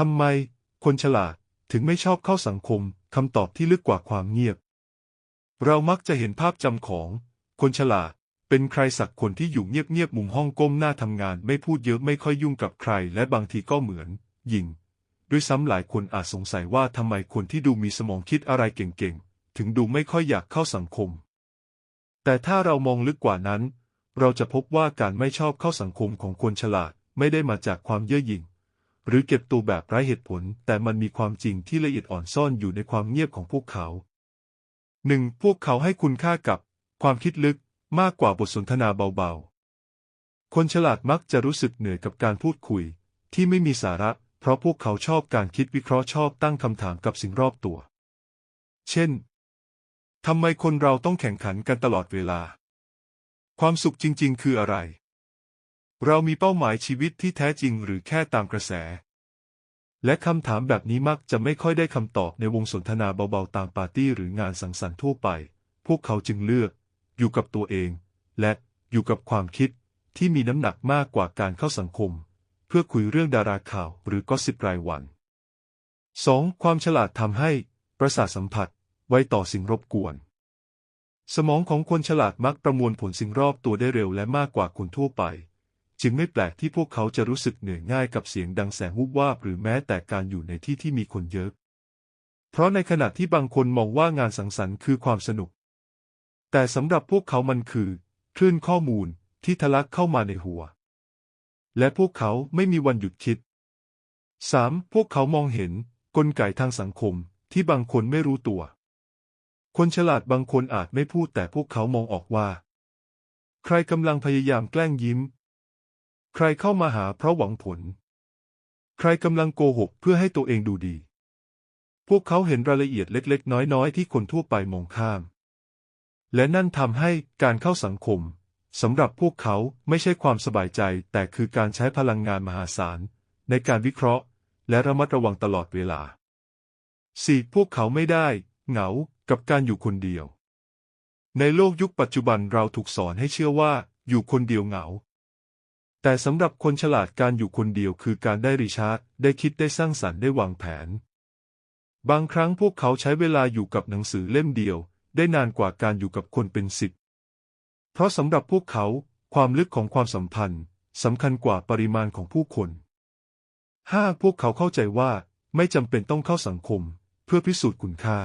ทำไม คนฉลาดถึงไม่ชอบเข้าสังคมคำตอบที่ลึกกว่าความเงียบ เรามักจะเห็นภาพจำของ คนฉลาดเป็นใครสักคนที่อยู่เงียบๆมุมห้องก้มหน้าทำงาน ไม่พูดเยอะไม่ค่อยยุ่งกับใคร และบางทีก็เหมือนหญิง ด้วยซ้ำหลายคนอาจสงสัยว่าทำไมคนที่ดูมีสมองคิดอะไรเก่งๆ ถึงดูไม่ค่อยอยากเข้าสังคม แต่ถ้าเรามองลึกกว่านั้น เราจะพบว่าการไม่ชอบเข้าสังคมของคนฉลาดไม่ได้มาจากความเย่อหยิ่ง หรือเก็บตัวแบบไร้เหตุผล แต่มันมีความจริงที่ละเอียดอ่อนซ่อนอยู่ในความเงียบของพวกเขาหนึ่งพวกเขาให้คุณค่ากับ ความคิดลึกมากกว่าบทสนทนาเบาๆ คนฉลาดมักจะรู้สึกเหนื่อยกับการพูดคุย ที่ไม่มีสาระ เพราะพวกเขาชอบการคิดวิเคราะห์ชอบตั้งคำถามกับสิ่งรอบตัว เช่นทำไมคนเราต้องแข่งขันกันตลอดเวลา ความสุขจริง ๆ คืออะไร เรามีเป้าหมายชีวิตที่แท้จริงหรือแค่ตามกระแส และคำถามแบบนี้มักจะไม่ค่อยได้คำตอบในวงสนทนาเบาๆตามปาร์ตี้หรืองานสังสรรค์ทั่วไป พวกเขาจึงเลือก อยู่กับตัวเอง และอยู่กับความคิดที่มีน้ำหนักมากกว่าการเข้าสังคม เพื่อคุยเรื่องดาราข่าวหรือก็สิบรายวัน 2. ความฉลาดทำให้ประสาทสัมผัสไว้ต่อสิ่งรบกวน สมองของคนฉลาดมักประมวลผลสิ่งรอบตัวได้เร็วและมากกว่าคนทั่วไป จึงไม่แปลกที่พวกเขาจะรู้สึกเหนื่อยง่ายกับเสียงดังแสงวุบวาบหรือแม้แต่การอยู่ในที่ที่มีคนเยอะ เพราะในขณะที่บางคนมองว่างานสังสรรค์คือความสนุก แต่สำหรับพวกเขามันคือคลื่นข้อมูลที่ทะลักเข้ามาในหัว และพวกเขาไม่มีวันหยุดคิด 3. พวกเขามองเห็นกลไกทางสังคมที่บางคนไม่รู้ตัว คนฉลาดบางคนอาจไม่พูดแต่พวกเขามองออกว่า ใครกำลังพยายามแกล้งยิ้ม ใครเข้ามาหาเพราะหวังผล ใครกำลังโกหกเพื่อให้ตัวเองดูดี พวกเขาเห็นรายละเอียดเล็ก ๆ น้อย ๆ ที่คนทั่วไปมองข้าม และนั่นทำให้การเข้าสังคมสำหรับพวกเขาไม่ใช่ความสบายใจ แต่คือการใช้พลังงานมหาศาล ในการวิเคราะห์ และระมัดระวังตลอดเวลา 4. พวกเขาไม่ได้ เหงากับการอยู่คนเดียว ในโลกยุคปัจจุบันเราถูกสอนให้เชื่อว่า อยู่คนเดียวเหงา แต่สำหรับคนฉลาดการอยู่คนเดียวคือการได้รีชาร์จได้คิดได้สร้างสรรค์ได้วางแผน บางครั้งพวกเขาใช้เวลาอยู่กับหนังสือเล่มเดียว ได้นานกว่าการอยู่กับคนเป็นสิบเพราะสำหรับพวกเขาความลึกของความสัมพันธ์สำคัญกว่าปริมาณของผู้คน 5. พวกเขาเข้าใจว่าไม่จำเป็นต้องเข้าสังคม เพื่อพิสูจน์คุณค่า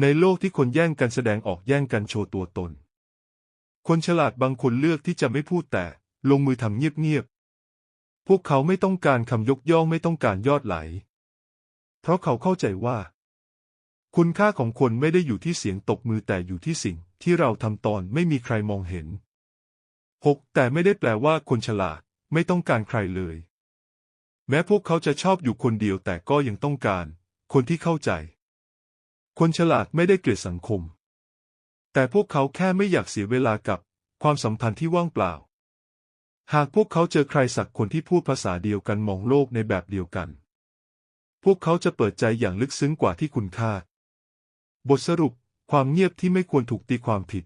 ในโลกที่คนแย่งกันแสดงออกแย่งกันโชว์ตัวตน คนฉลาดบางคนเลือกที่จะไม่พูดแต่ ลงมือทำเงียบๆ พวกเขาไม่ต้องการคำยกย่องไม่ต้องการยอดไหล เพราะเขาเข้าใจว่า คุณค่าของคนไม่ได้อยู่ที่เสียงตบมือแต่อยู่ที่สิ่งที่เราทำตอนไม่มีใครมองเห็น 6. แต่ไม่ได้แปลว่าคนฉลาดไม่ต้องการใครเลย แม้พวกเขาจะชอบอยู่คนเดียวแต่ก็ยังต้องการ คนที่เข้าใจ คนฉลาดไม่ได้เกลียดสังคม แต่พวกเขาแค่ไม่อยากเสียเวลากับความสัมพันธ์ที่ว่างเปล่า หากพวกเขาเจอใครสักคนที่พูดภาษาเดียวกันมองโลกในแบบเดียวกัน พวกเขาจะเปิดใจอย่างลึกซึ้งกว่าที่คุณคาด บทสรุป ความเงียบที่ไม่ควรถูกตีความผิด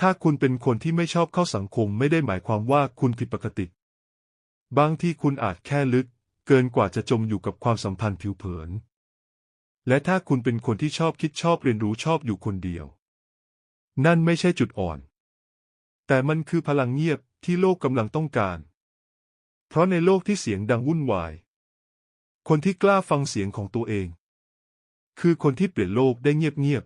ถ้าคุณเป็นคนที่ไม่ชอบเข้าสังคมไม่ได้หมายความว่าคุณผิดปกติ บางที่คุณอาจแค่ลึก เกินกว่าจะจมอยู่กับความสัมพันธ์ผิวเผิน และถ้าคุณเป็นคนที่ชอบคิดชอบเรียนรู้ชอบอยู่คนเดียว นั่นไม่ใช่จุดอ่อน แต่มันคือพลังเงียบ ที่โลกกำลังต้องการ เพราะในโลกที่เสียงดังวุ่นวาย คนที่กล้าฟังเสียงของตัวเอง คือคนที่เปลี่ยนโลกได้เงียบ